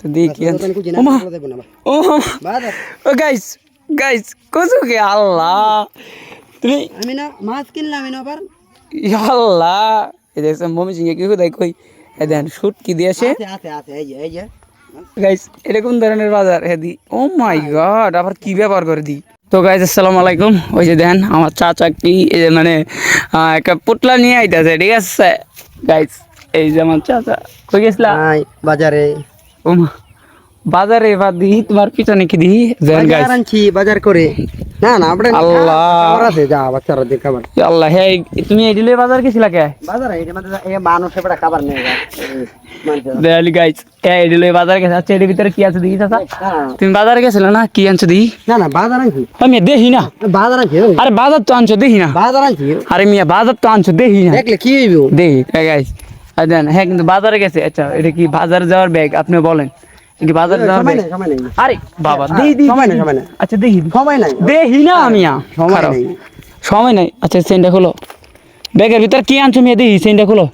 তো দেখি ও guys guys কসু কে আল্লাহ। তুমি আমি না মাছ কিনলাম না আবার আল্লাহ। এই দেখছেন মমি সিংহে কি কোথায় কই? দেন শুট কি দিয়েছে গাইস এটা কোন ধরনের বাজার? ও মাই গড আবার কি ব্যাপার করে দি? তো গাইস আসসালামু আলাইকুম। ওই যে দেন আমার চাচা কি এই যে মানে একটা পুতলা নিয়ে আইতাছে ঠিক আছে? গাইস এই যে আমার চাচা। কই গেছিলা? বাজারে। ও মা বাজারে এবার দি তোমার পিছনে কি দি? দেন গাইস বাজার আনছি বাজার করে। না না আমরা আল্লাহ। খাবার আছে যা বাচ্চারা দিয়ে খাবার। আল্লাহ হে তুমি এই দিলে বাজার গেছিলা কে? বাজার এই যে মানে এই মানুষ এবার খাবার নিয়ে যায়। মানুষের। দেয়ালি গাইস এই দিলে বাজার গেছে। আচ্ছা এর ভিতরে কি আছে দেখি চাচা? হ্যাঁ। তুমি বাজারে গেছিলে না? কি আনছো দি না না বাজার আনছি। আমি দেখি না। বাজার আনছি আরে বাজার তো আনছো দেখি না। বাজার আনছি। আরে মিয়া বাজার তো আনছো দেখি না। দেখলে কি হইব? দেখি গাইস দেন হ্যাঁ কিন্তু বাজারে গেছে। আচ্ছা এটা কি বাজার যাওয়ার ব্যাগ? আপনি বলেন। কি বাজার যাওয়ার সময় ব্যাগ? নেই আরে বাবা দেই দেই সময় নেই। সময় নেই। আচ্ছা দেখি। সময় নাই। দেখি না আমি সময় খারাপ। সময় নাই। আচ্ছা সেন্টা খোলো। ব্যাগের ভিতর কি আনছো মেয়ে? দেখি সেন্টা খোলো।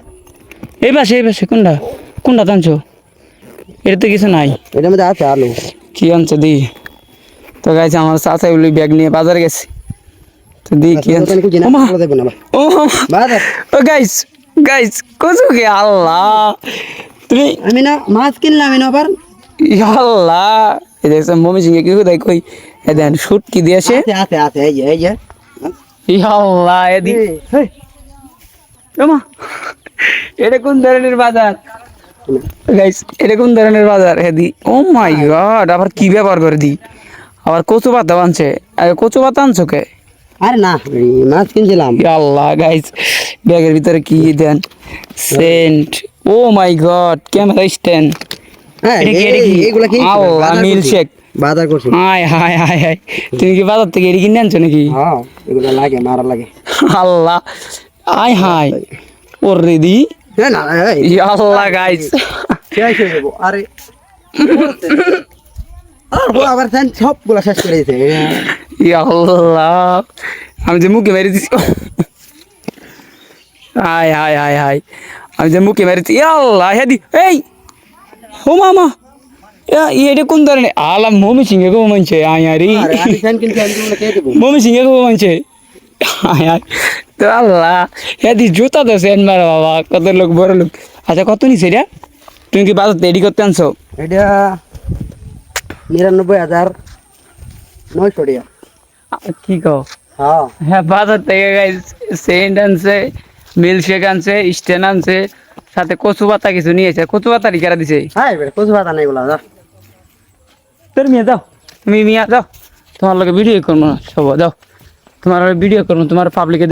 এই পাশে এই পাশে কোনটা? কোনটা আনছো? এটা তো কিছু নাই। এটার মধ্যে আছে আলু। কি আনছো? দেখি। তো গাইছে আমার চাচা ওই ব্যাগ নিয়ে বাজারে গেছে। তো দেখি কি আনছো। ও গাইস গাইস কসু কে? আল্লাহ। তুমি আমি না মাছ কিনলাম আমি না আবার ইয়া আল্লাহ। এই দেখছেন মমি সিংহে কি কোথায় কই? এ দেন শুট কি দিয়েছে আছে আছে এই যে এই যে। আল্লাহ এদি ওমা এটা কোন ধরনের বাজার? গাইস এটা কোন ধরনের বাজার? হেদি ও মাই গড আবার কি ব্যাপার করে দি? আবার কচু পাতা আনছে কচু পাতা আনছো কে? আরে না মাছ কিনছিলাম। আল্লাহ গাইস ব্যাগের ভিতরে কি দেন? Scent. Oh my god camera stand. হ্যাঁ এটা কি, এটা কি? এই- এইগুলা কি আল্লাহ, milkshake। বাজার করছি? হায় হায় হায় হায়। তুমি কি বাজার থেকে এটি কিনে আনছো নাকি? হ্যাঁ এগুলো লাগে মারা লাগে। আল্লাহ। আয় হায়। ওর রেদি আল্লাহ গাইস আরে আবার সবগুলো শেষ করে দিয়েছে আল্লাহ। আমি যে মুখে মেরে দিছি। হায় হায় হায় হায়। আমি যে মুখে মেরেছি আল্লাহ হেদি এই ও মামা এটা কোন ধরনের? আলা মমি সিংহে গো মানছে আয় কে দেবো? মমি সিংহে গো মানছে। আয় আয়। তো আল্লাহ হেদি জুতা তো সেন মারা বাবা কত লোক বড় লোক। আচ্ছা কত নিছে এটা? তুমি কি বাজার রেডি করতে আনছো? এটা নিরানব্বই হাজার নয়শো টাকা। কি কও? হ্যাঁ। হ্যাঁ বাজার থেকে সেন্ট আনছে। মিল্কশেক আনছে স্টেন আনছে সাথে কচু পাতা কিছু নিয়েছে। কচু পাতা রিকারা দিছে? হ্যাঁ এবার কচু পাতা নাই বলা যা তোর মিয়া যাও। তুমি মিয়া যাও। তোমার লোক ভিডিও করব না সব যাও। তোমার ভিডিও করব তোমার পাবলিকে